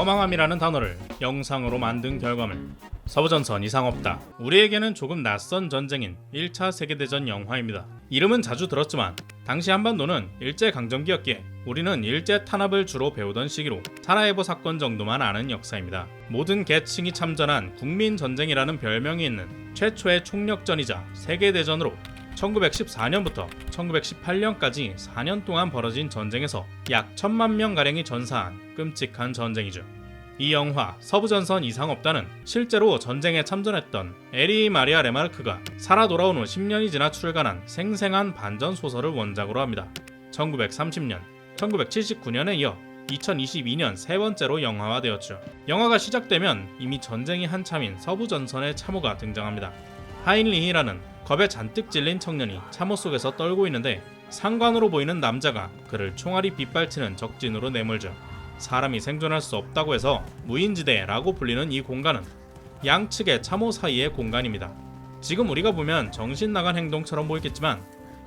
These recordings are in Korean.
허망함이라는 단어를 영상으로 만든 결과물 서부전선 이상 없다. 우리에게는 조금 낯선 전쟁인 1차 세계대전 영화입니다. 이름은 자주 들었지만 당시 한반도는 일제 강점기였기에 우리는 일제 탄압을 주로 배우던 시기로 사라예보 사건 정도만 아는 역사입니다. 모든 계층이 참전한 국민 전쟁이라는 별명이 있는 최초의 총력전이자 세계대전으로 1914년부터 1918년까지 4년 동안 벌어진 전쟁에서 약 천만 명가량이 전사한 끔찍한 전쟁이죠. 이 영화 서부전선 이상 없다는 실제로 전쟁에 참전했던 에리 마리아 레마르크가 살아 돌아온 후 10년이 지나 출간한 생생한 반전 소설을 원작으로 합니다. 1930년, 1979년에 이어 2022년 세 번째로 영화화되었죠. 영화가 시작되면 이미 전쟁이 한참인 서부전선의 참호가 등장합니다. 하인리히라는 겁에 잔뜩 찔린 청년이 참호 속에서 떨고 있는데 상관으로 보이는 남자가 그를 총알이 빗발치는 적진으로 내몰죠. 사람이 생존할 수 없다고 해서 무인지대라고 불리는 이 공간은 양측의 참호 사이의 공간입니다. 지금 우리가 보면 정신 나간 행동처럼 보이겠지만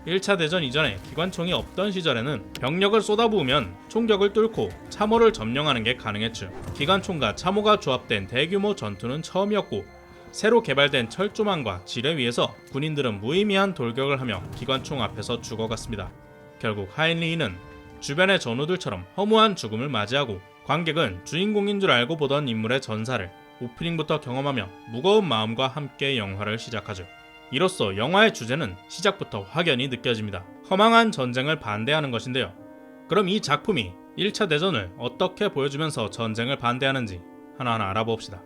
1차 대전 이전에 기관총이 없던 시절에는 병력을 쏟아부으면 총격을 뚫고 참호를 점령하는 게 가능했죠. 기관총과 참호가 조합된 대규모 전투는 처음이었고 새로 개발된 철조망과 지뢰 위에서 군인들은 무의미한 돌격을 하며 기관총 앞에서 죽어갔습니다. 결국 하인리히는 주변의 전우들처럼 허무한 죽음을 맞이하고 관객은 주인공인 줄 알고 보던 인물의 전사를 오프닝부터 경험하며 무거운 마음과 함께 영화를 시작하죠. 이로써 영화의 주제는 시작부터 확연히 느껴집니다. 허망한 전쟁을 반대하는 것인데요. 그럼 이 작품이 1차 대전을 어떻게 보여주면서 전쟁을 반대하는지 하나하나 알아봅시다.